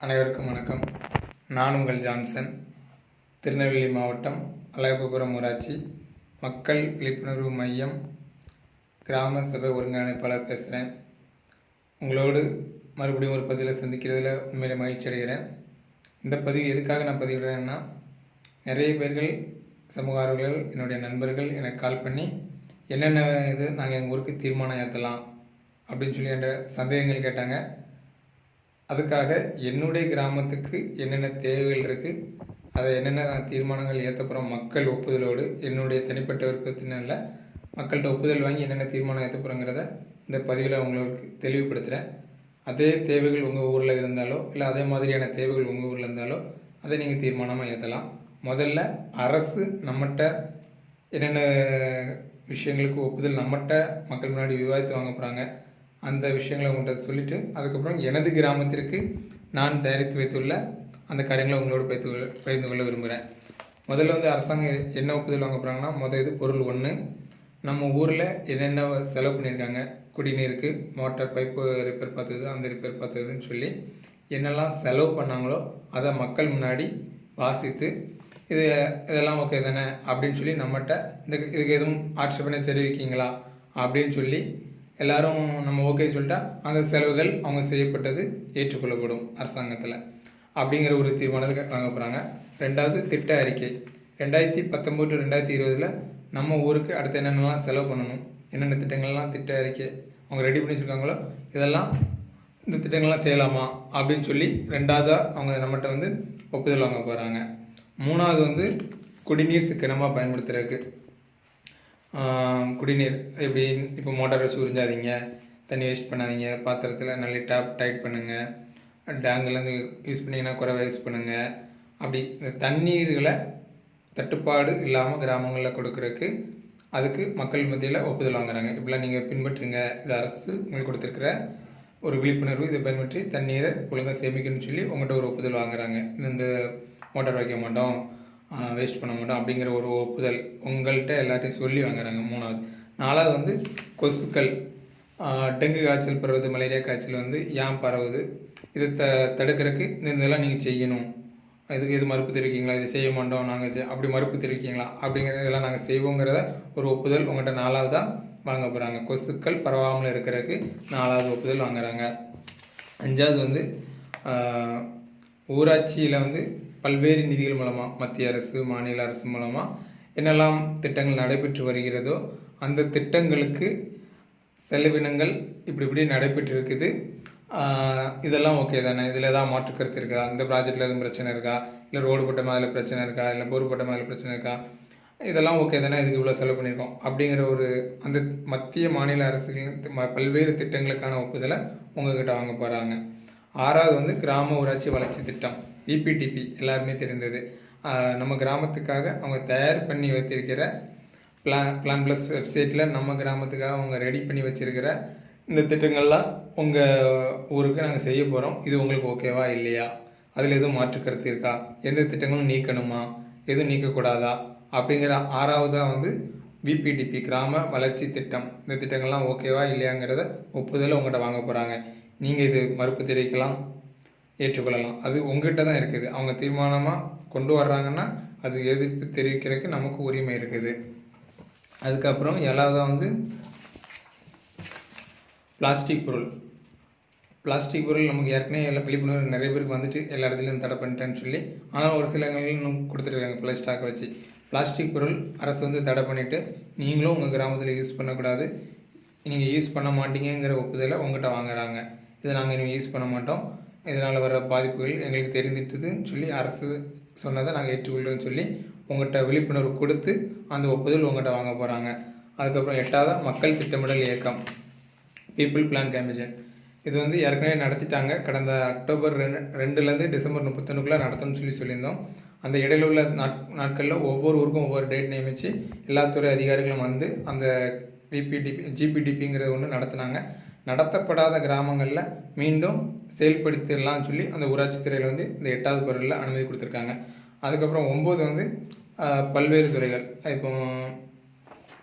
அனைவருக்கும் வணக்கம். நான் உங்கள் ஜான்சன். திருநெல்வேலி மாவட்டம் அழகபுரம் ஊராட்சி மக்கள் விழிப்புணர்வு மையம் கிராம சபை ஒருங்கிணைப்பாளர் பேசுகிறேன் உங்களோடு மறுபடியும் ஒரு பதிவில் சந்திக்கிறதுல உண்மையில மகிழ்ச்சி அடைகிறேன். இந்த பதிவு எதுக்காக நான் பதிவிடுறேன்னா நிறைய பேர்கள் சமூக ஆர்வலர்கள் என்னுடைய நண்பர்கள் எனக்கு கால் பண்ணி என்னென்ன இது? நாங்கள் எங்கள் ஊருக்கு தீர்மானம் ஏற்றலாம் அப்படின்னு சொல்லி என்ற சந்தேகங்கள் கேட்டாங்க. அதுக்காக என்னுடைய கிராமத்துக்கு என்னென்ன தேவைகள் இருக்குது அதை என்னென்ன தீர்மானங்கள் ஏற்றப்புறம் மக்கள் ஒப்புதலோடு என்னுடைய தனிப்பட்ட விருப்பத்தினால மக்கள்கிட்ட ஒப்புதல் வாங்கி என்னென்ன தீர்மானம் ஏற்ற இந்த பதிவில் உங்களுக்கு தெளிவுபடுத்துகிறேன் அதே தேவைகள் உங்கள் ஊரில் இருந்தாலோ இல்லை அதே மாதிரியான தேவைகள் உங்கள் ஊரில் இருந்தாலோ அதை நீங்கள் தீர்மானமாக ஏற்றலாம் முதல்ல அரசு நம்மகிட்ட என்னென்ன விஷயங்களுக்கு ஒப்புதல் நம்மகிட்ட மக்கள் முன்னாடி விவாதித்து வாங்க போகிறாங்க அந்த விஷயங்களை உங்கள்கிட்ட சொல்லிவிட்டு அதுக்கப்புறம் எனது கிராமத்திற்கு நான் தயாரித்து வைத்துள்ள அந்த காரியங்களை உங்களோட பயிர் கொள்ள பகிர்ந்து கொள்ள விரும்புகிறேன். முதல்ல வந்து அரசாங்கம் என்ன ஒப்புதல் வாங்க போகிறாங்கன்னா முதல் இது பொருள் ஒன்று நம்ம ஊரில் என்னென்ன செலவு பண்ணியிருக்காங்க? குடிநீருக்கு மோட்டார் பைப்பு ரிப்பேர் பார்த்தது அந்த ரிப்பேர் பார்த்ததுன்னு சொல்லி என்னெல்லாம் செலவு பண்ணாங்களோ அதை மக்கள் முன்னாடி வாசித்து இது இதெல்லாம் ஓகே தானே? அப்படின்னு சொல்லி நம்மகிட்ட இந்த இதுக்கு எதுவும் ஆட்சேபனை தெரிவிக்கீங்களா? அப்படின்னு சொல்லி எல்லாரும் நம்ம ஓகே சொல்லிட்டா அந்த செலவுகள் அவங்க செய்யப்பட்டது ஏற்றுக்கொள்ளப்படும் அரசாங்கத்தில். அப்படிங்கிற ஒரு தீர்மானத்துக்கு வாங்க போகிறாங்க ரெண்டாவது திட்ட அறிக்கை. ரெண்டாயிரத்தி பத்தொம்போது டு ரெண்டாயிரத்தி இருபதில் நம்ம ஊருக்கு அடுத்து என்னென்னலாம் செலவு பண்ணணும்? என்னென்ன திட்டங்கள்லாம் திட்ட அறிக்கை? அவங்க ரெடி பண்ணி வச்சுருக்காங்களோ? இதெல்லாம் இந்த திட்டங்கள்லாம் செய்யலாமா? அப்படின்னு சொல்லி ரெண்டாவதாக அவங்க நம்மகிட்ட வந்து ஒப்புதல் வாங்க போகிறாங்க மூணாவது வந்து குடிநீர் சிக்கனமாக பயன்படுத்துறதுக்கு. குடிநீர் எப்படி இப்போ மோட்டார் வச்சு உறிஞ்சாதீங்க தண்ணி வேஸ்ட் பண்ணாதீங்க பாத்திரத்தில் நல்ல டேப் டைட் பண்ணுங்கள் டேங்க்லேருந்து யூஸ் பண்ணிங்கன்னா குறைவாக யூஸ் பண்ணுங்கள் அப்படி இந்த தண்ணீர்களை தட்டுப்பாடு இல்லாமல் கிராமங்களில் கொடுக்குறதுக்கு அதுக்கு மக்கள் மத்தியில் ஒப்புதல் வாங்குறாங்க. இப்படிலாம் நீங்கள் பின்பற்றுங்க. இது அரசு உங்களுக்கு கொடுத்துருக்குற ஒரு விழிப்புணர்வு. இதை பயன்பற்றி தண்ணீரை ஒழுங்காக சேமிக்கணும்னு சொல்லி உங்கள்கிட்ட ஒரு ஒப்புதல் வாங்குறாங்க. இந்த மோட்டார் வைக்க மாட்டோம். வேஸ்ட் பண்ண மாட்டோம் அப்படிங்கிற ஒரு ஒப்புதல் உங்கள்கிட்ட எல்லாத்தையும் சொல்லி வாங்குறாங்க. மூணாவது. நாலாவது வந்து கொசுக்கள் டெங்கு காய்ச்சல் பரவுது மலேரியா காய்ச்சல் வந்து ஏன் பரவுது? இதை த தடுக்கிறதுக்கு இந்த இதெல்லாம் நீங்கள் செய்யணும். இதுக்கு எது மறுப்பு தெரிவிக்கீங்களா இதை செய்ய மாட்டோம் நாங்கள் செய் அப்படி மறுப்பு தெரிவிக்கீங்களா அப்படிங்கிற இதெல்லாம் நாங்கள் செய்வோங்கிறத ஒரு ஒப்புதல் உங்கள்கிட்ட நாலாவதாக வாங்க போகிறாங்க கொசுக்கள் பரவாமல் இருக்கிறதுக்கு நாலாவது ஒப்புதல் வாங்குறாங்க. அஞ்சாவது வந்து ஊராட்சியில் வந்து பல்வேறு நிதிகள் மூலமாக மத்திய அரசு மாநில அரசு மூலமாக என்னெல்லாம் திட்டங்கள் நடைபெற்று வருகிறதோ அந்த திட்டங்களுக்கு செலவினங்கள் இப்படி இப்படி நடைபெற்று இருக்குது இதெல்லாம் ஓகே தானே? இதில் ஏதாவது மாற்று கருத்து இருக்கா? இந்த ப்ராஜெக்டில் எதுவும் பிரச்சனை இருக்கா? இல்லை ரோடு போட்ட மாதிரி பிரச்சனை இருக்கா? இல்லை போர் போட்ட மாதிரி பிரச்சனை இருக்கா? இதெல்லாம் ஓகே தானே? இதுக்கு இவ்வளோ செலவு பண்ணியிருக்கோம். அப்படிங்கிற ஒரு அந்த மத்திய மாநில அரசுகளின் ம- பல்வேறு திட்டங்களுக்கான ஒப்புதலை உங்ககிட்ட வாங்க போகிறாங்க ஆறாவது வந்து கிராம ஊராட்சி வளர்ச்சி திட்டம். விபிடிபி எல்லாருமே தெரிந்தது. நம்ம கிராமத்துக்காக அவங்க தயார் பண்ணி வைத்திருக்கிற பிளான் பிளான் ப்ளஸ் வெப்சைட்டில் நம்ம கிராமத்துக்காக அவங்க ரெடி பண்ணி வச்சிருக்கிற இந்த திட்டங்கள்லாம் உங்கள் ஊருக்கு நாங்கள் செய்ய போகிறோம் இது உங்களுக்கு ஓகேவா இல்லையா? அதில் எதுவும் மாற்று கருத்து இருக்கா? எந்த திட்டங்களும் நீக்கணுமா? எதுவும் நீக்கக்கூடாதா? அப்படிங்கிற ஆறாவதாக வந்து விபிடிபி கிராம வளர்ச்சி திட்டம். இந்த திட்டங்கள்லாம் ஓகேவா இல்லையாங்கிறத ஒப்புதலை உங்கள்கிட்ட வாங்க போகிறாங்க நீங்கள் இது மறுப்பு தெரிவிக்கலாம். ஏற்றுக்கொள்ளலாம். அது உங்ககிட்ட தான் இருக்குது. அவங்க தீர்மானமாக கொண்டு வர்றாங்கன்னா அது எதிர்ப்பு தெரிவிக்கிறதுக்கு நமக்கு உரிமை இருக்குது. அதுக்கப்புறம் ஏழாவதாக வந்து பிளாஸ்டிக் பொருள். பிளாஸ்டிக் பொருள் நமக்கு ஏற்கனவே எல்லா விழிப்புணர்வு நிறைய பேருக்கு வந்துட்டு எல்லா இடத்துலையும் தடை பண்ணிட்டேன்னு சொல்லி ஆனால் ஒரு சில இடங்கள்ல இன்னும் கொடுத்துருக்காங்க ஸ்டாக் வச்சு. பிளாஸ்டிக் பொருள் அரசு வந்து தடை பண்ணிவிட்டு நீங்களும் உங்கள் கிராமத்தில் யூஸ் பண்ணக்கூடாது. நீங்கள் யூஸ் பண்ண மாட்டீங்கிற ஒப்புதலை உங்கள்கிட்ட வாங்குறாங்க. இதை நாங்கள் இனிமேல் யூஸ் பண்ண மாட்டோம். இதனால் வர பாதிப்புகள் எங்களுக்கு தெரிந்துட்டுதுன்னு சொல்லி அரசு சொன்னதை நாங்கள் ஏற்றுக்கொள்கிறோன்னு சொல்லி உங்கள்கிட்ட விழிப்புணர்வு கொடுத்து அந்த ஒப்புதல் உங்கள்கிட்ட வாங்க போகிறாங்க அதுக்கப்புறம் எட்டாவதாக மக்கள் திட்டமிடல் இயக்கம். பீப்புள் பிளான் கேம்பேஜன் இது வந்து ஏற்கனவே நடத்திட்டாங்க. கடந்த அக்டோபர் ரெண்டு ரெண்டுலேருந்து டிசம்பர் முப்பத்தொன்னுக்குள்ளே நடத்தணும்னு சொல்லி சொல்லியிருந்தோம். அந்த இடையில உள்ள நாட் நாட்களில் ஒவ்வொரு ஊருக்கும் ஒவ்வொரு டேட் நியமித்து எல்லா துறை அதிகாரிகளும் வந்து அந்த விபிடிபி ஜிபிடிபிங்கிறது ஒன்று நடத்துனாங்க. நடத்தப்படாத கிராமங்களில் மீண்டும் செயல்படுத்திடலாம்னு சொல்லி அந்த ஊராட்சி துறையில் வந்து இந்த எட்டாவது பொருளில் அனுமதி கொடுத்துருக்காங்க. அதுக்கப்புறம் ஒம்பது வந்து பல்வேறு துறைகள். இப்போ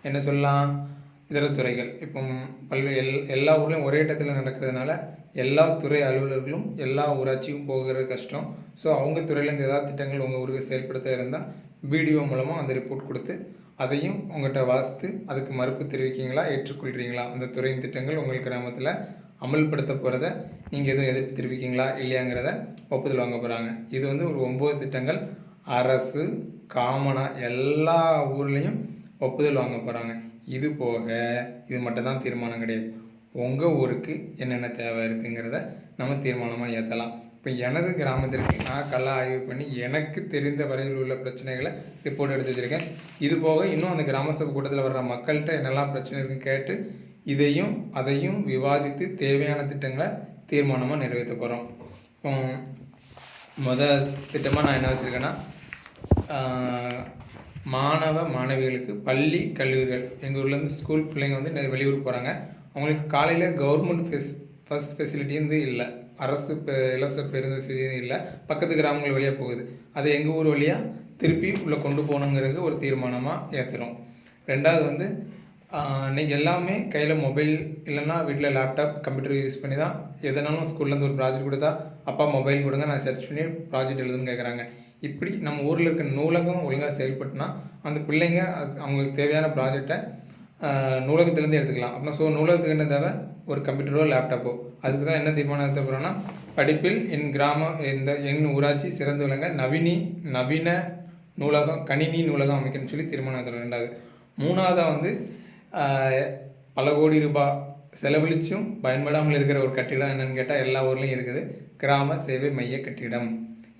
என்ன சொல்லலாம்? இதர துறைகள். இப்போ பல்வேறு எல் எல்லா ஊர்லேயும் ஒரே இடத்துல நடக்கிறதுனால எல்லா துறை அலுவலர்களும் எல்லா ஊராட்சியும் போகிறது கஷ்டம். ஸோ அவங்க துறையிலேருந்து ஏதாவது திட்டங்கள் உங்கள் ஊருக்கு செயல்படுத்த இருந்தால் வீடியோ மூலமாக அந்த ரிப்போர்ட் கொடுத்து அதையும் உங்கள்கிட்ட வாசித்து அதுக்கு மறுப்பு தெரிவிக்கிறீங்களா? ஏற்றுக்கொள்கிறீங்களா அந்த துறையின் திட்டங்கள் உங்கள் கிராமத்தில் அமல்படுத்த போகிறத நீங்கள் எதுவும் எதிர்ப்பு தெரிவிக்கீங்களா இல்லையாங்கிறத ஒப்புதல் வாங்க போகிறாங்க இது வந்து ஒரு ஒம்பது திட்டங்கள். அரசு காமனாக எல்லா ஊர்லேயும் ஒப்புதல் வாங்க போகிறாங்க இது போக இது மட்டும்தான் தீர்மானம் கிடையாது. உங்கள் ஊருக்கு என்னென்ன தேவை இருக்குங்கிறத நம்ம தீர்மானமாக ஏற்றலாம் இப்போ எனது கிராமத்திற்கு நான் கள ஆய்வு பண்ணி எனக்கு தெரிந்த வரையில் உள்ள பிரச்சனைகளை ரிப்போர்ட் எடுத்து வச்சுருக்கேன். இது போக இன்னும் அந்த கிராம சபை கூட்டத்தில் வர்ற மக்கள்கிட்ட என்னெல்லாம் பிரச்சனை இருக்குன்னு கேட்டு இதையும் அதையும் விவாதித்து தேவையான திட்டங்களை தீர்மானமாக நிறைவேற்ற போகிறோம் இப்போ முதல் திட்டமாக நான் என்ன வச்சுருக்கேன்னா மாணவ மாணவிகளுக்கு பள்ளி கல்லூரிகள். எங்கள் ஊர்லேருந்து ஸ்கூல் பிள்ளைங்க வந்து நிறைய வெளியூர் போகிறாங்க அவங்களுக்கு காலையில் கவர்மெண்ட் ஃபெஸ் ஃபஸ்ட் ஃபெசிலிட்டி வந்து இல்லை. அரசு இலவச பேருந்து வசதி இல்லை. பக்கத்து கிராமங்கள் வழியாக போகுது. அதை எங்கள் ஊர் வழியாக திருப்பி உள்ளே கொண்டு போகணுங்கிறது ஒரு தீர்மானமாக ஏற்றுறோம் ரெண்டாவது வந்து இன்றைக்கி எல்லாமே கையில் மொபைல் இல்லைன்னா வீட்டில் லேப்டாப் கம்ப்யூட்டர் யூஸ் பண்ணி தான் எதனாலும் ஸ்கூல்லேருந்து ஒரு ப்ராஜெக்ட் கொடுத்தா அப்பா மொபைல் கொடுங்க நான் சர்ச் பண்ணி ப்ராஜெக்ட் எழுதுன்னு கேட்குறாங்க இப்படி நம்ம ஊரில் இருக்க நூலகம் ஒழுங்காக செயல்பட்டுனா அந்த பிள்ளைங்க அது அவங்களுக்கு தேவையான ப்ராஜெக்டை நூலகத்துலேருந்து எடுத்துக்கலாம். அப்படின்னா ஸோ நூலகத்துக்கு என்ன தேவை? ஒரு கம்ப்யூட்டரோ லேப்டாப்போ அதுக்கு தான் என்ன தீர்மானம் எடுத்த போகிறோம்னா படிப்பில் என் கிராமம் இந்த என் ஊராட்சி சிறந்து விளங்க நவீனி நவீன நூலகம் கணினி நூலகம் அமைக்கணும்னு சொல்லி தீர்மானம் எடுத்துறோம் ரெண்டாவது. மூணாவதாக வந்து பல கோடி ரூபாய் செலவழிச்சும் பயன்படாமல் இருக்கிற ஒரு கட்டிடம் என்னென்னு கேட்டால் எல்லா ஊர்லேயும் இருக்குது. கிராம சேவை மைய கட்டிடம்.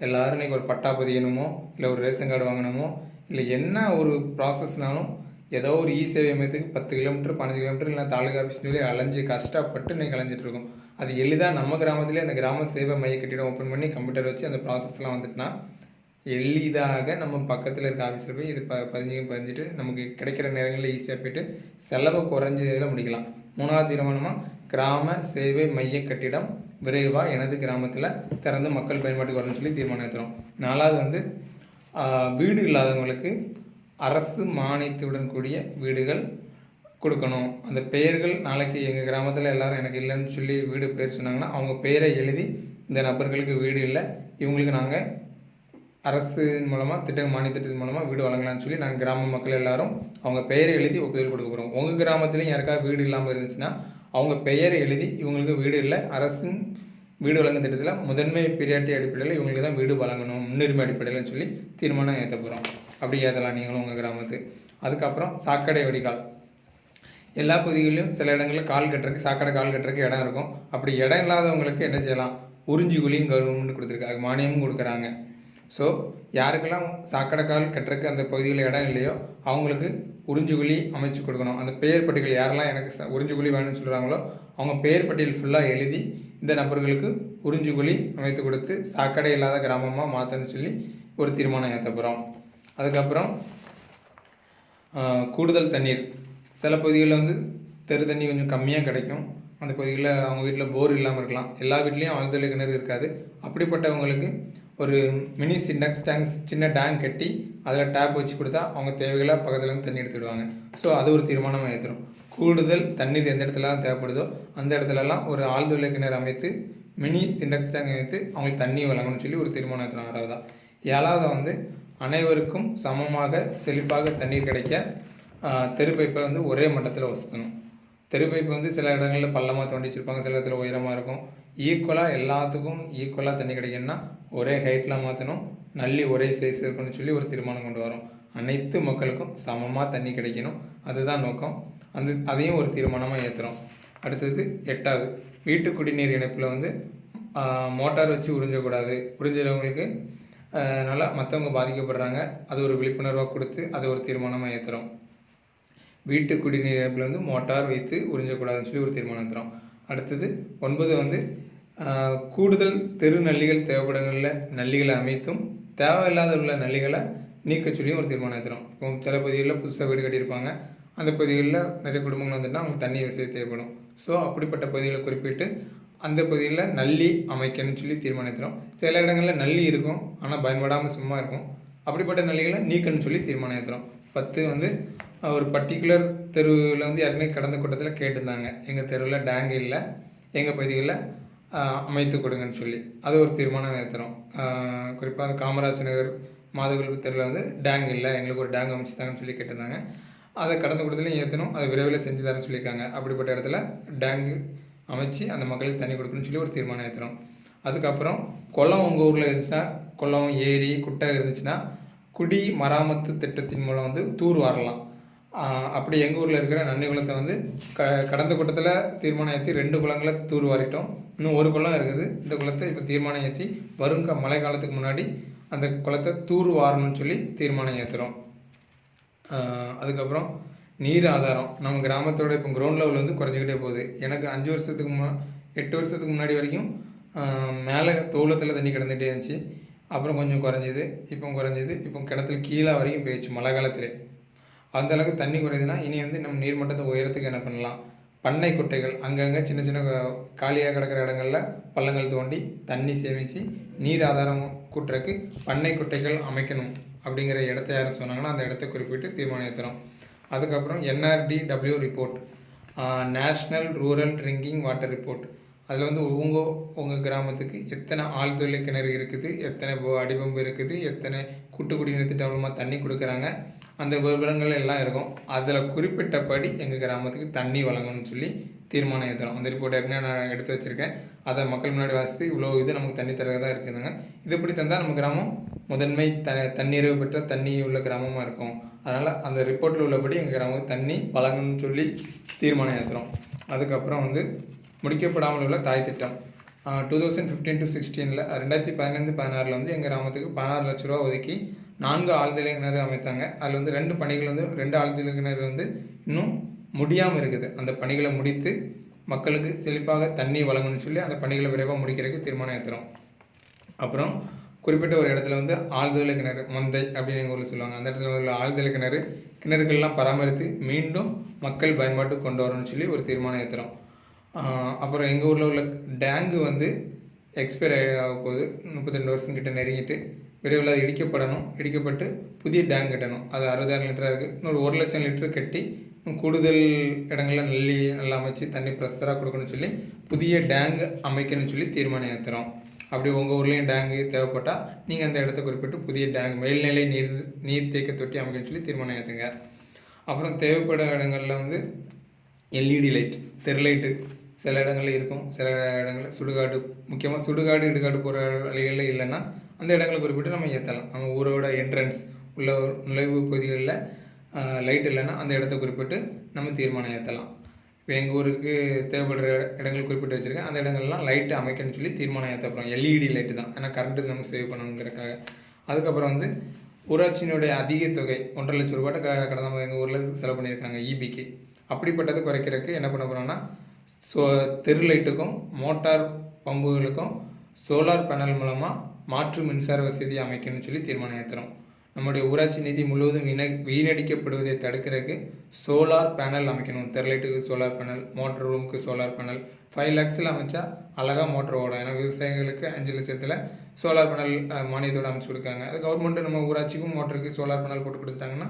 எல்லாரும் இன்னைக்கு ஒரு பட்டா பதியணுமோ இல்லை ஒரு ரேஷன் கார்டு வாங்கணுமோ இல்லை என்ன ஒரு ப்ராசஸ்னாலும் ஏதோ ஒரு இ சேவை மையத்துக்கு பத்து கிலோமீட்டர் பதினஞ்சு கிலோமீட்டர் இல்லை தாலுகா ஆஃபீஸ் சொல்லி அலைஞ்சு கஷ்டப்பட்டு இன்னைக்கு அலைஞ்சிட்ருக்கோம் அது எளிதாக நம்ம கிராமத்திலே அந்த கிராம சேவை மைய கட்டிடம் ஓப்பன் பண்ணி கம்ப்யூட்டர் வச்சு அந்த ப்ராசஸ்லாம் வந்துட்டுனா எளிதாக நம்ம பக்கத்தில் இருக்க ஆஃபீஸில் போய் இது ப பதிஞ்சு பதிஞ்சிட்டு நமக்கு கிடைக்கிற நேரங்களில் ஈஸியாக போயிட்டு செலவை குறைஞ்ச இதில் முடிக்கலாம். மூணாவது தீர்மானமாக கிராம சேவை மைய கட்டிடம் விரைவாக எனது கிராமத்தில் திறந்து மக்கள் பயன்பாட்டுக்கு வரணும்னு சொல்லி தீர்மானம் எடுத்துகிறோம் நாலாவது வந்து வீடு இல்லாதவங்களுக்கு அரசு மானியத்துடன் கூடிய வீடுகள் கொடுக்கணும். அந்த பெயர்கள் நாளைக்கு எங்கள் கிராமத்தில் எல்லோரும் எனக்கு இல்லைன்னு சொல்லி வீடு பேர் சொன்னாங்கன்னா அவங்க பெயரை எழுதி இந்த நபர்களுக்கு வீடு இல்லை இவங்களுக்கு நாங்கள் அரசு மூலமாக திட்ட மானிய திட்டத்தின் மூலமாக வீடு வழங்கலாம்னு சொல்லி நாங்கள் கிராம மக்கள் எல்லாரும் அவங்க பெயரை எழுதி ஒப்புதல் கொடுக்க போகிறோம் உங்கள் கிராமத்துலையும் யாருக்காவது வீடு இல்லாமல் இருந்துச்சுன்னா அவங்க பெயரை எழுதி இவங்களுக்கு வீடு இல்லை அரசின் வீடு வழங்கும் திட்டத்தில் முதன்மை பிரியாட்டி அடிப்படையில் இவங்களுக்கு தான் வீடு வழங்கணும். முன்னுரிமை அடிப்படையில்னு சொல்லி தீர்மானம் ஏற்ற போகிறோம் அப்படி ஏதலாம் நீங்களும் உங்கள் கிராமத்து. அதுக்கப்புறம் சாக்கடை வடிகால். எல்லா பகுதிகளிலும் சில இடங்களில் கால் கட்டுறதுக்கு சாக்கடை கால் கட்டுறதுக்கு இடம் இருக்கும். அப்படி இடம் இல்லாதவங்களுக்கு என்ன செய்யலாம்? உறிஞ்சி குழின்னு கவர்மெண்ட் கொடுத்துருக்கு. அது மானியமும் கொடுக்குறாங்க. ஸோ யாருக்கெல்லாம் சாக்கடை கால் கட்டுறதுக்கு அந்த பகுதிகளில் இடம் இல்லையோ அவங்களுக்கு உறிஞ்சு குழி அமைச்சு கொடுக்கணும். அந்த பெயர் பட்டியல் யாரெல்லாம் எனக்கு ச- உறிஞ்சி குழி வேணும்னு சொல்கிறாங்களோ அவங்க பெயர் பட்டியல் ஃபுல்லாக எழுதி இந்த நபர்களுக்கு உறிஞ்சு குழி அமைத்து கொடுத்து சாக்கடை இல்லாத கிராமமாக மாற்றணும்னு சொல்லி ஒரு தீர்மானம் ஏற்ற போகிறோம் அதுக்கப்புறம் கூடுதல் தண்ணீர். சில பகுதிகளில் வந்து தெரு தண்ணி கொஞ்சம் கம்மியாக கிடைக்கும். அந்த பகுதிகளில் அவங்க வீட்டில் போர் இல்லாமல் இருக்கலாம். எல்லா வீட்லேயும் ஆழ்துளை கிணறு இருக்காது. அப்படிப்பட்டவங்களுக்கு ஒரு மினி சிண்டக்ஸ் டேங்க்ஸ் சின்ன டேங்க் கட்டி அதில் டேப் வச்சு கொடுத்தா அவங்க தேவைகளை பக்கத்துலேருந்து தண்ணி எடுத்துடுவாங்க. ஸோ அது ஒரு தீர்மானமாக ஏற்றுரும் கூடுதல் தண்ணீர் எந்த இடத்துலலாம் தேவைப்படுதோ அந்த இடத்துலலாம் ஒரு ஆழ்துளை கிணறு அமைத்து மினி சிண்டக்ஸ் டேங்க் அமைத்து அவங்களுக்கு தண்ணி வழங்கணும்னு சொல்லி ஒரு தீர்மானம் ஏற்றுறாங்க ஆறாவதா ஏழாவது வந்து அனைவருக்கும் சமமாக செழிப்பாக தண்ணீர் கிடைக்க தெரு பைப்பை வந்து ஒரே மட்டத்தில் வசத்தணும் தெரு பைப்பு வந்து சில இடங்களில் பள்ளமாக தோண்டி வச்சுருப்பாங்க சில இடத்துல உயரமாக இருக்கும். ஈக்குவலாக எல்லாத்துக்கும் ஈக்குவலாக தண்ணி கிடைக்கணும்னா ஒரே ஹைட்டில் மாற்றணும் நல்லி ஒரே சைஸ் இருக்கணும்னு சொல்லி ஒரு தீர்மானம் கொண்டு வரோம். அனைத்து மக்களுக்கும் சமமாக தண்ணி கிடைக்கணும் அதுதான் நோக்கம். அந்த அதையும் ஒரு தீர்மானமாக ஏற்றுறோம் அடுத்தது எட்டாவது வீட்டு குடிநீர் இணைப்பில் வந்து மோட்டார் வச்சு உறிஞ்சக்கூடாது. உறிஞ்சுறவங்களுக்கு நல்லா மற்றவங்க பாதிக்கப்படுறாங்க. அது ஒரு விழிப்புணர்வாக கொடுத்து அதை ஒரு தீர்மானமாக ஏற்றுறோம் வீட்டு குடிநீர் இணைப்பில் வந்து மோட்டார் வைத்து உறிஞ்சக்கூடாதுன்னு சொல்லி ஒரு தீர்மானம் ஏற்றுறோம் அடுத்தது ஒன்பது வந்து கூடுதல் தெரு நள்ளிகள் தேவைப்படுங்களில் நள்ளிகளை அமைத்தும் தேவையில்லாத உள்ள நள்ளிகளை நீக்க சொல்லியும் ஒரு தீர்மானம் ஏற்றுறோம் இப்போ சில பகுதிகளில் புதுசாக வீடு கட்டியிருப்பாங்க. அந்த பகுதிகளில் நிறைய குடும்பங்கள் வந்துட்டால் அவங்களுக்கு தண்ணி வசதி தேவைப்படும். ஸோ அப்படிப்பட்ட பகுதிகளை குறிப்பிட்டு அந்த பகுதியில் நல்லி அமைக்கணும்னு சொல்லி தீர்மானிக்கிறோம் சில இடங்களில் நல்லி இருக்கும். ஆனால் பயன்படாமல் சும்மா இருக்கும். அப்படிப்பட்ட நல்லிகளை நீக்கணும்னு சொல்லி தீர்மானம் ஏற்றுறோம் பத்து வந்து ஒரு பர்டிகுலர் தெருவில் வந்து யாருமே கடந்த கூட்டத்தில் கேட்டிருந்தாங்க. எங்கள் தெருவில் டேங்க் இல்லை. எங்கள் பகுதிகளில் அமைத்து கொடுங்கன்னு சொல்லி. அது ஒரு தீர்மானம் ஏற்றுறோம் குறிப்பாக காமராஜ் நகர் மாதகுல் தெருவில் வந்து டேங் இல்லை. எங்களுக்கு ஒரு டேங் அமைச்சுதாங்கன்னு சொல்லி கேட்டிருந்தாங்க. அதை கடந்த கூட்டத்திலையும் ஏற்றணும் அதை விரைவில் செஞ்சு தரேன்னு சொல்லியிருக்காங்க. அப்படிப்பட்ட இடத்துல டேங்கு அமைச்சு அந்த மக்களுக்கு தண்ணி கொடுக்கணும்னு சொல்லி ஒரு தீர்மானம் ஏற்றுறோம் அதுக்கப்புறம் குளம் உங்கள் ஊரில் இருந்துச்சுன்னா குளம் ஏரி குட்டை இருந்துச்சுன்னா குடி மராமத்து திட்டத்தின் மூலம் வந்து தூர் வரலாம். அப்படி எங்கள் ஊரில் இருக்கிற நன்னி குளத்தை வந்து க கடந்த கூட்டத்தில் தீர்மானம் ஏற்றி ரெண்டு குளங்களை தூர் வாரிட்டோம். இன்னும் ஒரு குளம் இருக்குது. இந்த குளத்தை இப்போ தீர்மானம் ஏற்றி வரும் க மழை காலத்துக்கு முன்னாடி அந்த குளத்தை தூர் வாரணும்னு சொல்லி தீர்மானம் ஏற்றுறோம் அதுக்கப்புறம் நீர் ஆதாரம் நம்ம கிராமத்தோட இப்போ கிரவுண்ட் லெவல் வந்து குறைஞ்சிக்கிட்டே போகுது. எனக்கு அஞ்சு வருஷத்துக்கு முன்னா எட்டு வருஷத்துக்கு முன்னாடி வரைக்கும் மேலே தோளத்தில் தண்ணி கிடந்துகிட்டே இருந்துச்சு. அப்புறம் கொஞ்சம் குறைஞ்சிது இப்போ குறைஞ்சிது இப்போ கிணத்துல கீழே வரைக்கும் போயிடுச்சு மழை காலத்தில். அந்த அளவுக்கு தண்ணி குறையுதுன்னா இனி வந்து நம்ம நீர்மட்டத்தை உயரத்துக்கு என்ன பண்ணலாம்? பண்ணை குட்டைகள் அங்கங்கே சின்ன சின்ன காலியாக கிடக்கிற இடங்களில் பள்ளங்கள் தோண்டி தண்ணி சேமித்து நீர் ஆதாரம் கூட்டுறதுக்கு பண்ணை குட்டைகள் அமைக்கணும். அப்படிங்கிற இடத்த யாரும் சொன்னாங்கன்னா அந்த இடத்த குறிப்பிட்டு தீர்மானம் ஏற்றுறோம் அதுக்கப்புறம் NRD W report national rural drinking water report அதில் வந்து உங்கள் உங்கள் கிராமத்துக்கு எத்தனை ஆழ்துளை கிணறு இருக்குது எத்தனை அடிபம்பு இருக்குது எத்தனை கூட்டு குடிநீர் திட்டம் தண்ணி கொடுக்குறாங்க அந்த விவரங்கள் எல்லாம் இருக்கும். அதில் குறிப்பிட்டபடி எங்கள் கிராமத்துக்கு தண்ணி வழங்கணும்னு சொல்லி தீர்மானம் ஏற்றுறோம் அந்த ரிப்போர்ட் ஏற்கனவே நான் எடுத்து வச்சுருக்கேன். அதை மக்கள் முன்னாடி வாசித்து இவ்வளோ இது நமக்கு தண்ணி தரதாக இருக்குதுங்க. இது இப்படி தந்தால் நம்ம கிராமம் முதன்மை த தண்ணீரை பெற்ற தண்ணி உள்ள கிராமமாக இருக்கும். அதனால் அந்த ரிப்போர்ட்டில் உள்ளபடி எங்கள் கிராமத்துக்கு தண்ணி வழங்கணும்னு சொல்லி தீர்மானம் ஏற்றுறோம் அதுக்கப்புறம் வந்து முடிக்கப்படாமல் உள்ள தாய் திட்டம். டூ தௌசண்ட் ஃபிஃப்டீன் டு சிக்ஸ்டீனில் ரெண்டாயிரத்தி பதினைந்து பதினாறில் வந்து எங்கள் கிராமத்துக்கு பதினாறு லட்ச ரூபா ஒதுக்கி நான்கு ஆழ்துளை கிணறு அமைத்தாங்க. அதில் வந்து ரெண்டு பணிகள் வந்து ரெண்டு ஆழ்துளை கிணறு வந்து இன்னும் முடியாமல் இருக்குது. அந்த பணிகளை முடித்து மக்களுக்கு செழிப்பாக தண்ணி வழங்கணும்னு சொல்லி அந்த பணிகளை விரைவாக முடிக்கிறதுக்கு தீர்மானம் ஏற்றுறோம் அப்புறம் குறிப்பிட்ட ஒரு இடத்துல வந்து ஆழ்துளை கிணறு மந்தை அப்படின்னு எங்கள் ஊரில் சொல்லுவாங்க. அந்த இடத்துல உள்ள ஆழ்துளை கிணறு கிணறுகள்லாம் பராமரித்து மீண்டும் மக்கள் பயன்பாட்டுக்கு கொண்டு வரணும்னு சொல்லி ஒரு தீர்மானம் ஏற்றுறோம் அப்புறம் எங்கள் ஊரில் உள்ள டேங்கு வந்து எக்ஸ்பயர் ஆக போகுது. முப்பத்தி ரெண்டு வருஷம் கிட்ட நெருங்கிட்டு விரைவில் அது இடிக்கப்படணும். இடிக்கப்பட்டு புதிய டேங்க் கட்டணும். அது அறுபதாயிரம் லிட்டராக இருக்குது இன்னொரு ஒரு லட்சம் லிட்டர் கட்டி கூடுதல் இடங்களில் நல்லி நல்லா அமைச்சு தண்ணி ப்ரெஷராக கொடுக்கணும்னு சொல்லி புதிய டேங்க் அமைக்கணும்னு சொல்லி தீர்மானம் ஏற்றுறோம் அப்படி உங்கள் ஊர்லேயும் டேங்கு தேவைப்பட்டால் நீங்கள் அந்த இடத்த குறிப்பிட்டு புதிய டேங் மேல்நிலை நீர் நீர்த்தேக்க தொட்டி அமைக்கணும்னு சொல்லி தீர்மானம் ஏற்றுங்க அப்புறம் தேவைப்படும் இடங்களில் வந்து எல்இடி லைட் தெருலைட்டு சில இடங்களில் இருக்கும். சில இடங்களில் சுடுகாடு முக்கியமாக சுடுகாடு இடுகாடு போகிற வழிகளில் இல்லைன்னா அந்த இடங்களை குறிப்பிட்டு நம்ம ஏற்றலாம் நம்ம ஊரோட என்ட்ரன்ஸ் உள்ள நுழைவு பகுதிகளில் லைட் இல்லைன்னா அந்த இடத்த குறிப்பிட்டு நம்ம தீர்மானம் ஏற்றலாம் இப்போ எங்கள் ஊருக்கு தேவைப்படுற இடங்கள் குறிப்பிட்டு வச்சுருக்கேன். அந்த இடங்கள்லாம் லைட்டு அமைக்கணும்னு சொல்லி தீர்மானம் ஏற்ற போகிறோம் எல்இடி லைட்டு தான். ஏன்னா கரண்ட்டு நம்ம சேவ் பண்ணணுங்கிறக்காக அதுக்கப்புறம் வந்து ஊராட்சியினுடைய அதிக தொகை ஒன்றரை லட்சம் ரூபாய்ட்டு க கடந்த எங்கள் ஊரில் செலவு பண்ணியிருக்காங்க இபிக்கு அப்படிப்பட்டதை குறைக்கிறதுக்கு என்ன பண்ண போகிறோம்னா ஸோ தெரு லைட்டுக்கும் மோட்டார் பம்புகளுக்கும் சோலார் பேனல் மூலமாக மாற்று மின்சார வசதி அமைக்கணும்னு சொல்லி தீர்மானம் ஏற்றுறோம் நம்முடைய ஊராட்சி நிதி முழுவதும் வீண வீணடிக்கப்படுவதை தடுக்கிறதுக்கு சோலார் பேனல் அமைக்கணும். தெர்லைட்டுக்கு சோலார் பேனல் மோட்டர் ரூமுக்கு சோலார் பேனல். ஃபைவ் லேக்ஸில் அமைச்சா அழகாக மோட்டர் ஓடும். ஏன்னா விவசாயிகளுக்கு அஞ்சு லட்சத்தில் சோலார் பேனல் மானியத்தோடு அமைச்சு கொடுக்காங்க. அது கவர்மெண்ட்டு நம்ம ஊராட்சிக்கும் மோட்டருக்கு சோலார் பேனல் போட்டு கொடுத்துட்டாங்கன்னா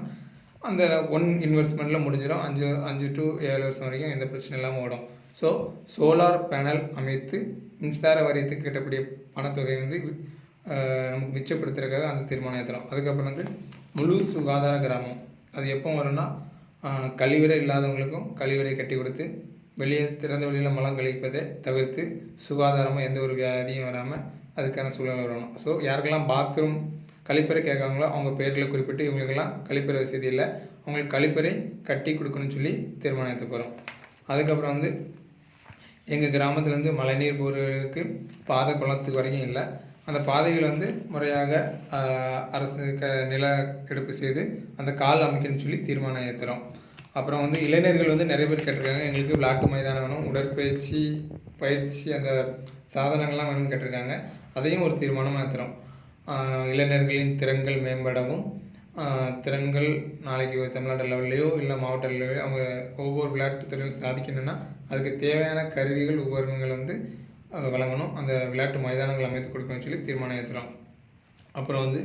அந்த ஒன் இன்வெஸ்ட்மெண்ட்டில் முடிஞ்சிடும். அஞ்சு அஞ்சு டு ஏழு வருஷம் வரைக்கும் எந்த பிரச்சனை இல்லாமல் ஓடும். ஸோ சோலார் பேனல் அமைத்து மின்சார வாரியத்துக்கு கட்டக்கூடிய பணத்தொகை வந்து நமக்கு மிச்சப்படுத்துறதுக்காக அந்த தீர்மானம் ஏற்றுறோம் அதுக்கப்புறம் வந்து முழு சுகாதார கிராமம். அது எப்போ வரும்னா கழிவறை இல்லாதவங்களுக்கும் கழிவறை கட்டி கொடுத்து வெளியே திறந்த வெளியில் மலம் கழிப்பதை தவிர்த்து சுகாதாரமாக எந்த ஒரு வியாதியும் வராமல் அதுக்கான சூழ்நிலை வரணும். ஸோ யாருக்கெல்லாம் பாத்ரூம் கழிப்பறை கேட்காங்களோ அவங்க பேர்களை குறிப்பிட்டு இவங்களுக்கெல்லாம் கழிப்பறை வசதி இல்லை அவங்களுக்கு கழிப்பறை கட்டி கொடுக்கணும்னு சொல்லி தீர்மானம் ஏற்ற போகிறோம் அதுக்கப்புறம் வந்து எங்கள் கிராமத்துலேருந்து மழைநீர் போகிறதுக்கு பாதை குளத்துக்கு வரைக்கும் இல்லை. அந்த பாதைகள் வந்து முறையாக அரசு க நில எடுப்பு செய்து அந்த கால் அமைக்கணும்னு சொல்லி தீர்மானம் ஏற்றுறோம் அப்புறம் வந்து இளைஞர்கள் வந்து நிறைய பேர் கேட்டிருக்காங்க. எங்களுக்கு விளாட்டு மைதானம் வேணும் உடற்பயிற்சி பயிற்சி அந்த சாதனங்கள்லாம் வேணும்னு கேட்டிருக்காங்க. அதையும் ஒரு தீர்மானமாக ஏற்றுறோம் இளைஞர்களின் திறன்கள் மேம்படவும் திறன்கள் நாளைக்கு தமிழ்நாடு லெவல்லையோ இல்லை மாவட்ட லெவல்லையோ அவங்க ஒவ்வொரு விளையாட்டு துறையில் சாதிக்கணும்னா அதுக்கு தேவையான கருவிகள் உபகரணங்கள் வந்து வழங்கணும். அந்த விளையாட்டு மைதானங்கள் அமைத்து கொடுக்கணும்னு சொல்லி தீர்மானம் ஏற்றுறோம் அப்புறம் வந்து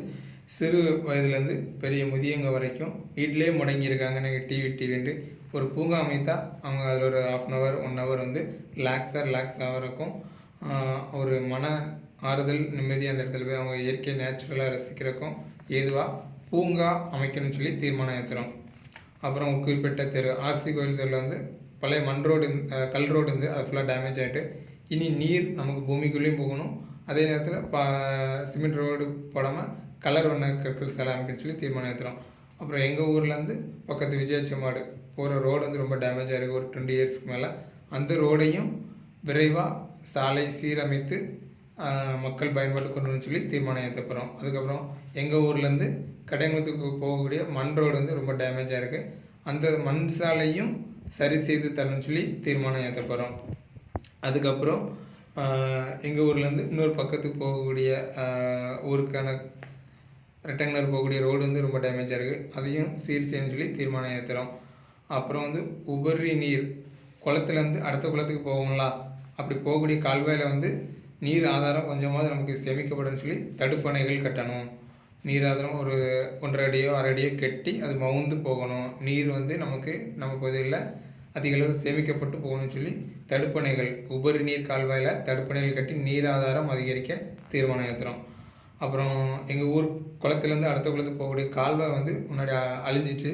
சிறு வயதுலேருந்து பெரிய முதியவங்க வரைக்கும் வீட்டிலே முடங்கியிருக்காங்க. நீங்கள் டிவி டிவின்ட்டு ஒரு பூங்கா அமைத்தா அவங்க அதில் ஒரு half an hour one hour வந்து ரிலாக்ஸாக ரிலாக்ஸ் இருக்கும் ஒரு மன ஆறுதல் நிம்மதி அந்த இடத்துல போய் அவங்க இயற்கை நேச்சுரலாக ரசிக்கிறக்கும் ஏதுவாக பூங்கா அமைக்கணும்னு சொல்லி தீர்மானம் ஏற்றுறோம் அப்புறம் குறிப்பிட்ட தெரு ஆர்சி கோயில் தெருவில் வந்து பழைய மண் ரோடு இருந்து- கல் ரோடு இருந்து அது ஃபுல்லாக டேமேஜ் ஆகிட்டு இனி நீர் நமக்கு பூமிக்குள்ளேயும் போகணும். அதே நேரத்தில் பா சிமெண்ட் ரோடு போடாமல் கலர் வண்ண கற்கள் சிலை அமைக்கணும்னு சொல்லி தீர்மானம் ஏற்றுறோம் அப்புறம் எங்கள் ஊர்லேருந்து பக்கத்து விஜயாச்சமாடு போகிற ரோடு வந்து ரொம்ப டேமேஜாக இருக்குது ஒரு டுவெண்ட்டி இயர்ஸ்க்கு மேலே. அந்த ரோடையும் விரைவாக சாலை சீரமைத்து மக்கள் பயன்பாட்டு கொண்டு சொல்லி தீர்மானம் ஏற்ற போகிறோம் அதுக்கப்புறம் எங்கள் ஊர்லேருந்து கடையங்குளத்துக்கு போகக்கூடிய மண் ரோடு வந்து ரொம்ப டேமேஜாக இருக்குது அந்த மண் சாலையும் சரி செய்து தரணும்னு சொல்லி தீர்மானம் ஏற்ற போகிறோம் அதுக்கப்புறம் எங்கள் ஊர்லேருந்து இன்னொரு பக்கத்துக்கு போகக்கூடிய ஊருக்கான ரெக்டாங்குலர் போகக்கூடிய ரோடு வந்து ரொம்ப டேமேஜாக இருக்குது அதையும் சீர் செய்யணும்னு சொல்லி தீர்மானம் ஏற்றுறோம் அப்புறம் வந்து உபரி நீர் குளத்துலேருந்து அடுத்த குளத்துக்கு போகுங்களா அப்படி போகக்கூடிய கால்வாயில் வந்து நீர் ஆதாரம் கொஞ்சமாவது நமக்கு சேமிக்கப்படும் சொல்லி தடுப்பணைகள் கட்டணும். நீர் ஆதாரம் ஒரு ஒன்றரை அடியோ அரை அடியோ கட்டி அது மவுந்து போகணும். நீர் வந்து நமக்கு நம்ம பகுதியில் அதிக அளவு சேமிக்கப்பட்டு போகணும்னு சொல்லி தடுப்பணைகள் உபரி நீர் கால்வாயில் தடுப்பணைகள் கட்டி நீர் ஆதாரம் அதிகரிக்க தீர்மானம் ஏற்றுறோம் அப்புறம் எங்கள் ஊர் குளத்துலேருந்து அடுத்த குளத்துக்கு போகக்கூடிய கால்வாய் வந்து முன்னாடி அழிஞ்சிச்சு.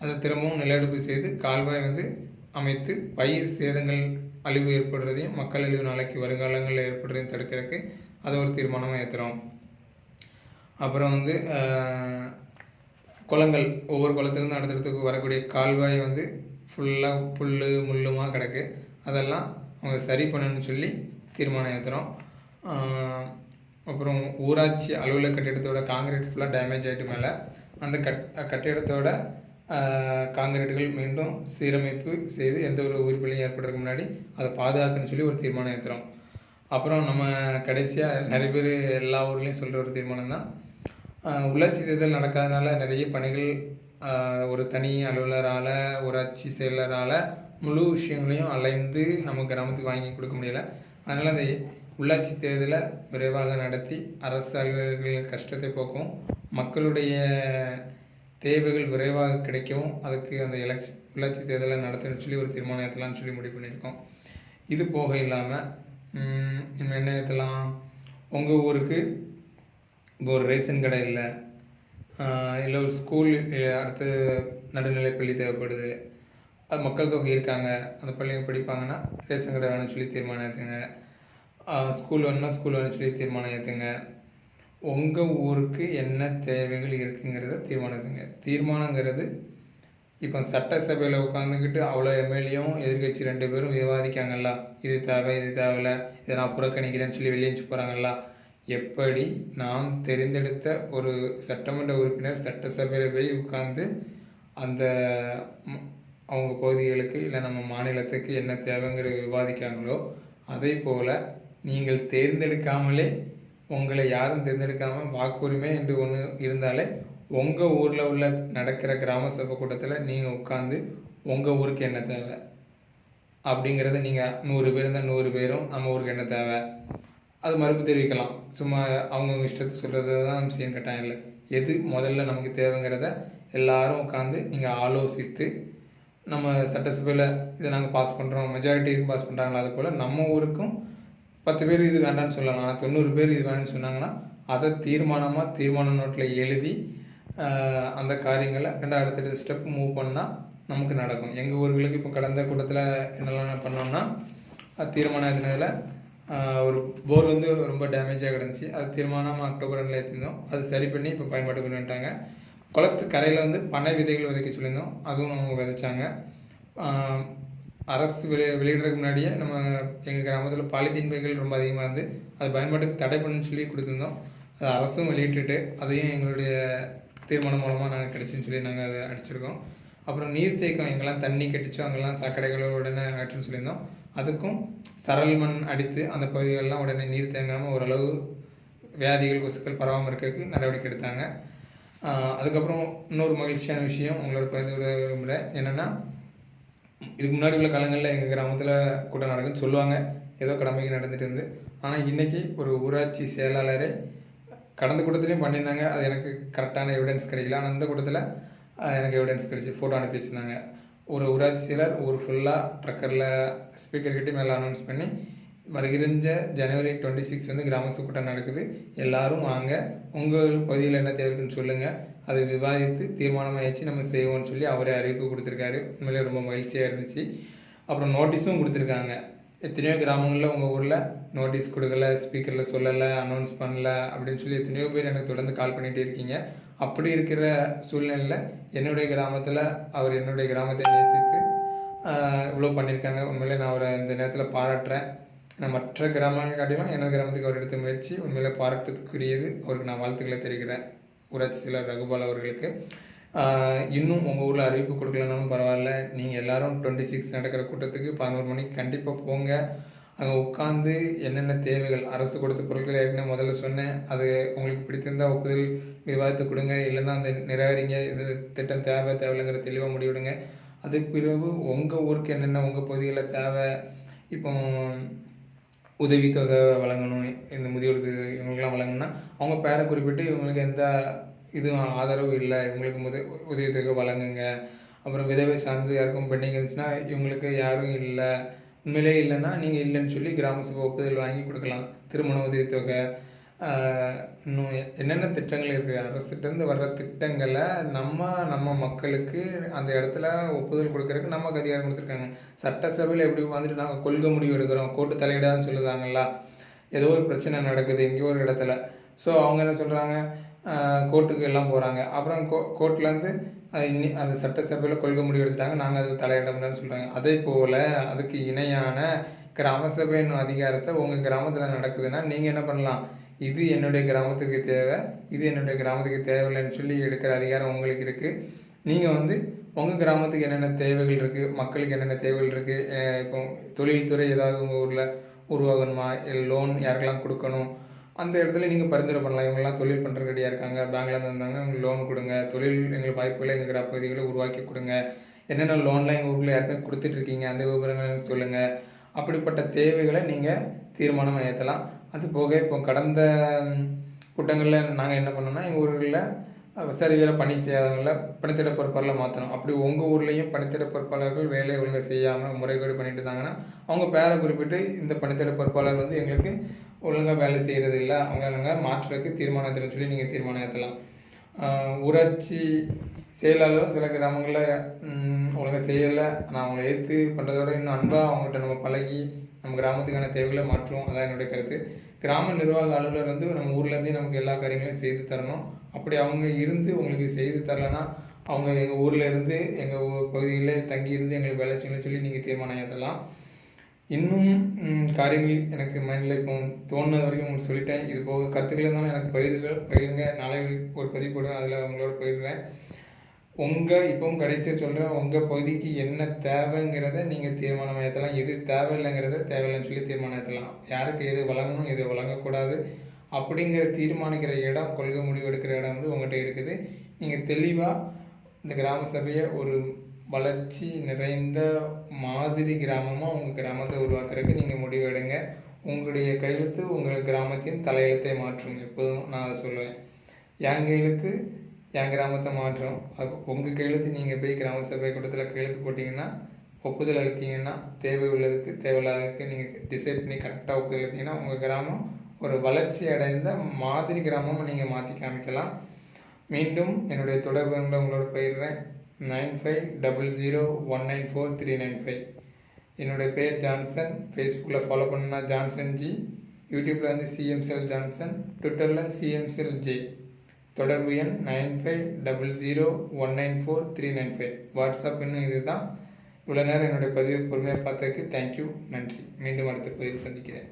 அதை திரும்பவும் நிலெடுப்பு செய்து கால்வாய் வந்து அமைத்து பயிர் சேதங்கள் அழிவு ஏற்படுறதையும் மக்கள் அழிவு நாளைக்கு வருங்காலங்களில் ஏற்படுறதையும் தடுக்கிறதுக்கு அதை ஒரு தீர்மானமாக ஏற்றுறோம் அப்புறம் வந்து குளங்கள் ஒவ்வொரு குளத்துலேருந்து அடுத்தடுத்துக்கு வரக்கூடிய கால்வாய் வந்து ஃபுல்லாக புல் முள்ளுமாக கிடக்கு. அதெல்லாம் அவங்க சரி பண்ணணும்னு சொல்லி தீர்மானம் ஏற்றுறோம் அப்புறம் ஊராட்சி அலுவலக கட்டிடத்தோட காங்கிரீட் ஃபுல்லாக டேமேஜ் ஆகிட்டு மேலே அந்த கட் கட்டிடத்தோட காங்கிரீட்டுகள் மீண்டும் சீரமைப்பு செய்து எந்த ஒரு உயிர்ப்பிலையும் ஏற்படுறதுக்கு முன்னாடி அதை பாதுகாக்கணும்னு சொல்லி ஒரு தீர்மானம் ஏற்றுறோம் அப்புறம் நம்ம கடைசியாக நிறைய பேர் எல்லா ஊர்லேயும் சொல்கிற ஒரு தீர்மானம் தான் உள்ளாட்சி தேர்தல் நடக்காதனால நிறைய பணிகள் ஒரு தனி அலுவலரால் ஊராட்சி செயலரால் முழு விஷயங்களையும் அலைந்து நம்ம கிராமத்துக்கு வாங்கி கொடுக்க முடியல. அதனால் அந்த உள்ளாட்சி தேர்தலை விரைவாக நடத்தி அரசு அலுவலர்களின் கஷ்டத்தை போக்கவும் மக்களுடைய தேவைகள் விரைவாக கிடைக்கவும் அதுக்கு அந்த எலெக்ஷன் உள்ளாட்சி தேர்தலை நடத்தணும்னு சொல்லி ஒரு தீர்மானம் ஏற்றலாம்னு சொல்லி முடிவு பண்ணியிருக்கோம். இது போக இல்லாமல் என்ன ஏற்றலாம் உங்கள் ஊருக்கு இப்போ ஒரு ரேஷன் கடை இல்லை. இல்லை ஒரு ஸ்கூல் அடுத்து நடுநிலை பள்ளி தேவைப்படுது. அது மக்கள் தொகை இருக்காங்க. அந்த பள்ளிங்க படிப்பாங்கன்னா ரேஷன் கடை வேணும்னு சொல்லி தீர்மானம் ஏற்றுங்க ஸ்கூல் வேணும்னா ஸ்கூல் வேணும்னு சொல்லி தீர்மானம் ஏற்றுங்க உங்கள் ஊருக்கு என்ன தேவைகள் இருக்குங்கிறத தீர்மானத்துங்க தீர்மானங்கிறது இப்போ சட்டசபையில் உட்காந்துக்கிட்டு அவ்வளோ எம்எல்ஏவும் எதிர்க்கட்சி ரெண்டு பேரும் விவாதிக்காங்கல்ல. இது தேவை இது தேவையில்ல. இதை நான் புறக்கணிக்கிறேன்னு சொல்லி வெளியேச்சு போகிறாங்கல்ல எப்படி நாம் தெரிந்தெடுத்த ஒரு சட்டமன்ற உறுப்பினர் சட்டசபையில் போய் உட்கார்ந்து அந்த அவங்க பகுதிகளுக்கு இல்லை நம்ம மாநிலத்துக்கு என்ன தேவைங்கிற விவாதிக்காங்களோ அதே போல் நீங்கள் தேர்ந்தெடுக்காமலே உங்களை யாரும் தேர்ந்தெடுக்காமல் வாக்குரிமை என்று ஒன்று இருந்தாலே உங்கள் ஊரில் உள்ள நடக்கிற கிராம சபை கூட்டத்தில் நீங்கள் உட்காந்து உங்கள் ஊருக்கு என்ன தேவை? அப்படிங்கிறத நீங்கள் நூறு பேர் இருந்தால் நூறு பேரும் நம்ம ஊருக்கு என்ன தேவை? அது மறுப்பு தெரிவிக்கலாம். சும்மா அவங்கவுங்க இஷ்டத்தை சொல்கிறது தான் நம்ம செய்யணும் கட்டாயம் இல்லை எது முதல்ல நமக்கு தேவைங்கிறத எல்லாரும் உட்காந்து நீங்கள் ஆலோசித்து நம்ம சட்டசபையில் இதை நாங்கள் பாஸ் பண்ணுறோம் மெஜாரிட்டி பாஸ் பண்ணுறாங்களா அது போல் நம்ம ஊருக்கும் பத்து பேர் இது வேண்டாம்னு சொல்லலாம். ஆனால் தொண்ணூறு பேர் இது வேணும்னு சொன்னாங்கன்னா அதை தீர்மானமாக தீர்மான நோட்டில் எழுதி அந்த காரியங்களை ரெண்டு அடுத்த ஸ்டெப் மூவ் பண்ணால் நமக்கு நடக்கும். எங்கள் ஊர்களுக்கு இப்போ கடந்த கூட்டத்தில் என்னெல்லாம் பண்ணோம்னா தீர்மானம் எழுதினதில் ஒரு போர் வந்து ரொம்ப டேமேஜாக கிடந்துச்சு. அது தீர்மானம் அக்டோபர் ரெண்டில் ஏற்றிருந்தோம் அது சரி பண்ணி இப்போ பயன்பாட்டுக்கு கொண்டு வந்துட்டாங்க. குளத்து கரையில் வந்து பனை விதைகள் விதைக்க சொல்லியிருந்தோம். அதுவும் அவங்க விதைச்சாங்க. அரசு வெளி வெளியிடுறதுக்கு முன்னாடியே நம்ம எங்கள் கிராமத்தில் பாலித்தீன் பைகள் ரொம்ப அதிகமாக இருந்து அது பயன்பாட்டுக்கு தடை பண்ணுன்னு சொல்லி கொடுத்துருந்தோம். அது அரசும் வெளியிட்டுட்டு அதையும் எங்களுடைய தீர்மானம் மூலமாக நாங்கள் கிடச்சின்னு சொல்லி நாங்கள் அதை அடிச்சிருக்கோம். அப்புறம் நீர்த்தேக்கம் எங்கெல்லாம் தண்ணி கெட்டுச்சோ அங்கெல்லாம் சாக்கடைகளோ உடனே ஆற்றுன்னு சொல்லியிருந்தோம். அதுக்கும் சரல் மண் அடித்து அந்த பகுதிகளெலாம் உடனே நீர் தேங்காமல் ஓரளவு வியாதிகள் கொசுக்கள் பரவாமல் இருக்கிறதுக்கு நடவடிக்கை எடுத்தாங்க. அதுக்கப்புறம் இன்னொரு மகிழ்ச்சியான விஷயம் உங்களோட பகிர்ந்து விட விரும்புகிறேன் என்னென்னா இதுக்கு முன்னாடி உள்ள காலங்களில் எங்கள் கிராமத்தில் கூட்டம் நடக்குன்னு சொல்லுவாங்க. ஏதோ கடமைக்கு நடந்துட்டு இருந்து. ஆனால் இன்றைக்கி ஒரு ஊராட்சி செயலாளரே கடந்த கூட்டத்துலேயும் பண்ணியிருந்தாங்க. அது எனக்கு கரெக்டான எவிடன்ஸ் கிடைக்கல. ஆனால் அந்த கூட்டத்தில் எனக்கு எவிடன்ஸ் கிடச்சி ஃபோட்டோ அனுப்பி வச்சுருந்தாங்க. ஒரு ஊராட்சி செயலர் ஒரு ஃபுல்லாக ட்ரக்கரில் ஸ்பீக்கர்கிட்டே மேலே அனௌன்ஸ் பண்ணி வருகின்ற ஜனவரி டுவெண்ட்டி சிக்ஸ் வந்து கிராம கூட்டம் நடக்குது. எல்லாரும் வாங்க உங்கள் பகுதியில் என்ன தேவைன்னு சொல்லுங்கள் அதை விவாதித்து தீர்மானமாகிடுச்சு நம்ம செய்வோம்னு சொல்லி அவரே அறிவிப்பு கொடுத்துருக்காரு. உண்மையிலே ரொம்ப மகிழ்ச்சியாக இருந்துச்சு. அப்புறம் நோட்டீஸும் கொடுத்துருக்காங்க. எத்தனையோ கிராமங்களில் உங்கள் ஊரில் நோட்டீஸ் கொடுக்கல ஸ்பீக்கரில் சொல்லலை அனௌன்ஸ் பண்ணல அப்படின்னு சொல்லி எத்தனையோ பேர் எனக்கு தொடர்ந்து கால் பண்ணிகிட்டே இருக்கீங்க. அப்படி இருக்கிற சூழ்நிலையில் என்னுடைய கிராமத்தில் அவர் என்னுடைய கிராமத்தை நேசித்து இவ்வளோ பண்ணியிருக்காங்க. உண்மையிலே நான் அவரை இந்த நேரத்தில் பாராட்டுறேன். நான் மற்ற கிராமங்கள் காட்டிலும் எனது கிராமத்துக்கு அவர் எடுத்த முயற்சி உண்மையிலே பாராட்டுக்குரியது. அவருக்கு நான் வாழ்த்துக்களை தெரிவிக்கிறேன். ஊராட்சி செயலர் ரகுபால் அவர்களுக்கு. இன்னும் உங்கள் ஊரில் அறிவிப்பு கொடுக்கலனாலும் பரவாயில்ல. நீங்கள் எல்லோரும் டுவெண்ட்டி சிக்ஸ் நடக்கிற கூட்டத்துக்கு பதினோரு மணிக்கு கண்டிப்பாக போங்க. அங்கே உட்காந்து என்னென்ன தேவைகள் அரசு கொடுத்த பொருட்கள் ஏற்கனவே முதல்ல சொன்னேன். அது உங்களுக்கு பிடித்திருந்தா ஒப்புதல் விவாதித்து கொடுங்க. இல்லைன்னா அந்த நிராகரிங்க இது திட்டம் தேவை தேவையில்லைங்கிற தெளிவாக முடிவிடுங்க. அதுக்கு பிறகு உங்கள் ஊருக்கு என்னென்ன உங்கள் பகுதிகளில் தேவை இப்போ உதவித்தொகை வழங்கணும் இந்த முதியோர் இவங்களுக்குலாம் வழங்கணும்னா அவங்க பேரை குறிப்பிட்டு இவங்களுக்கு எந்த இதுவும் ஆதரவு இல்லை. இவங்களுக்கு முத உதவித்தொகை வழங்குங்க. அப்புறம் விதவை சார்ந்து யாருக்கும் பெண்டிங் இருந்துச்சுன்னா இவங்களுக்கு யாரும் இல்லை. உண்மையிலே இல்லைன்னா நீங்கள் இல்லைன்னு சொல்லி கிராம சபை ஒப்புதல் வாங்கி கொடுக்கலாம். திருமண உதவித்தொகை இன்னும் என்னென்ன திட்டங்கள் இருக்குது அரசுகிட்டேருந்து வர்ற திட்டங்களை நம்ம நம்ம மக்களுக்கு அந்த இடத்துல ஒப்புதல் கொடுக்கறதுக்கு நமக்கு அதிகாரம் கொடுத்துருக்காங்க. சட்டசபையில் எப்படி வந்துட்டு நாங்கள் கொள்கை முடிவு எடுக்கிறோம் கோர்ட்டு தலையிடாதுன்னு சொல்லுதாங்களா ஏதோ ஒரு பிரச்சனை நடக்குது எங்கேயோ ஒரு இடத்துல. ஸோ அவங்க என்ன சொல்கிறாங்க கோர்ட்டுக்கு எல்லாம் போகிறாங்க அப்புறம் கோ கோர்ட்லேருந்து இன்னி அந்த சட்டசபையில் கொள்கை முடிவு எடுத்துட்டாங்க. நாங்கள் அதுக்கு தலையிட முடியாதுன்னு சொல்கிறாங்க அதே போல் அதுக்கு இணையான கிராம சபையின் அதிகாரத்தை உங்கள் கிராமத்தில் நடக்குதுன்னா நீங்கள் என்ன பண்ணலாம்? இது என்னுடைய கிராமத்துக்கு தேவை இது என்னுடைய கிராமத்துக்கு தேவையில்லைன்னு சொல்லி எடுக்கிற அதிகாரம் உங்களுக்கு இருக்குது நீங்கள் வந்து உங்கள் கிராமத்துக்கு என்னென்ன தேவைகள் இருக்குது மக்களுக்கு என்னென்ன தேவைகள் இருக்குது இப்போ தொழில்துறை ஏதாவது உங்கள் ஊரில் உருவாகணுமா? லோன் யாருக்கெல்லாம் கொடுக்கணும்? அந்த இடத்துல நீங்கள் பரிந்துரை பண்ணலாம். இவங்கெல்லாம் தொழில் பண்ணுற ரெடியாக இருக்காங்க பேங்க்லேருந்து இருந்தாங்க உங்களுக்கு லோன் கொடுங்க. தொழில் எங்களுக்கு வாய்ப்புகளை எங்கள் கிராம பகுதிகளை உருவாக்கி கொடுங்க. என்னென்ன லோன்லாம் எங்கள் ஊரில் யாருக்குமே கொடுத்துட்ருக்கீங்க அந்த விவரங்கள் சொல்லுங்கள் அப்படிப்பட்ட தேவைகளை நீங்கள் தீர்மானம் ஏற்றலாம் அது போக இப்போ கடந்த கூட்டங்களில் நாங்கள் என்ன பண்ணோம்னா எங்கள் ஊர்களில் சரி வேலை பணி செய்யாதவங்கள பணித்திட பொறுப்பாளர்களை மாற்றணும் அப்படி உங்கள் ஊர்லேயும் பணித்திட பொறுப்பாளர்கள் வேலை ஒழுங்காக செய்யாமல் முறைகேடு பண்ணிட்டு இருந்தாங்கன்னா அவங்க பேரை குறிப்பிட்டு இந்த பணித்திட பொறுப்பாளர் வந்து எங்களுக்கு ஒழுங்காக வேலை செய்கிறது இல்லை அவங்கள நாங்கள் மாற்றுறதுக்கு தீர்மானத்தில் சொல்லி நீங்கள் தீர்மானம் ஏற்றலாம் ஊராட்சி செயலாளரும் சில கிராமங்களில் ஒழுங்காக செய்யலை. நான் அவங்கள ஏற்று பண்ணுறதோட இன்னும் அன்பாக அவங்ககிட்ட நம்ம பழகி நம்ம கிராமத்துக்கான தேவைகளை மாற்றுவோம். அதான் என்னுடைய கருத்து. கிராம நிர்வாக அலுவலர் வந்து நம்ம ஊர்லேருந்தே நமக்கு எல்லா காரியங்களையும் செய்து தரணும். அப்படி அவங்க இருந்து உங்களுக்கு செய்து தரலைன்னா அவங்க எங்கள் ஊரில் இருந்து எங்கள் பகுதியில் தங்கி இருந்து எங்களுக்கு வேலை செய்யணும்னு சொல்லி நீங்கள் தீர்மானம் ஏற்றலாம் இன்னும் காரியங்கள் எனக்கு மைண்டில் இப்போ தோணுனது வரைக்கும் உங்களுக்கு சொல்லிட்டேன். இது போக கருத்துக்கள் இருந்தாலும் எனக்கு பயிர்கள் பயிருங்க நாளை ஒரு பதிவு போடுவேன் அதில் உங்களோட பயிர்றேன் உங்கள் இப்போவும் கடைசியாக சொல்கிறேன் உங்கள் பகுதிக்கு என்ன தேவைங்கிறத நீங்கள் தீர்மானம் ஏற்றலாம். எது தேவையில்லைங்கிறத தேவையில்லைன்னு சொல்லி தீர்மானம் ஏற்றலாம். யாருக்கு எது வழங்கணும் எது வழங்கக்கூடாது அப்படிங்கிற தீர்மானிக்கிற இடம் கொள்கை முடிவு எடுக்கிற இடம் வந்து உங்கள்கிட்ட இருக்குது. நீங்கள் தெளிவாக இந்த கிராம சபையை ஒரு வளர்ச்சி நிறைந்த மாதிரி கிராமமாக உங்கள் கிராமத்தை உருவாக்குறதுக்கு நீங்கள் முடிவு எடுங்க. உங்களுடைய கையெழுத்து உங்கள் கிராமத்தின் தலையெழுத்தை மாற்றும். எப்போதும் நான் அதை சொல்லுவேன். என் கையெழுத்து என் கிராமத்தை மாற்றும். அது உங்கள் கையெழுத்து நீங்கள் போய் கிராம சபை கூட்டத்தில் கையெழுத்து போட்டிங்கன்னா ஒப்புதல் அளித்தீங்கன்னா தேவை உள்ளதுக்கு தேவையில்லாததுக்கு நீங்கள் டிசைட் பண்ணி கரெக்டாக ஒப்புதல் அளித்தீங்கன்னா உங்கள் கிராமம் ஒரு வளர்ச்சி அடைந்த மாதிரி கிராமமாக நீங்கள் மாற்றி காமிக்கலாம். மீண்டும் என்னுடைய தொடர்பு உங்களோட பயிர்றேன் nine five double zero one nine four three nine five. என்னுடைய பேர் ஜான்சன். ஃபேஸ்புக்கில் ஃபாலோ பண்ணா ஜான்சன் ஜி. யூடியூப்பில் வந்து சிஎம்செல் ஜான்சன். ட்விட்டரில் சிஎம்செல் ஜே தொடர்பு எண் nine five double zero one nine four three nine five. WhatsApp இன்னும் இது தான் இவ்வளோ நேரம் என்னுடைய பதிவு பொறுமையாக பார்த்ததுக்கு தேங்க்யூ நன்றி. மீண்டும் அடுத்த பதிவில் சந்திக்கிறேன்.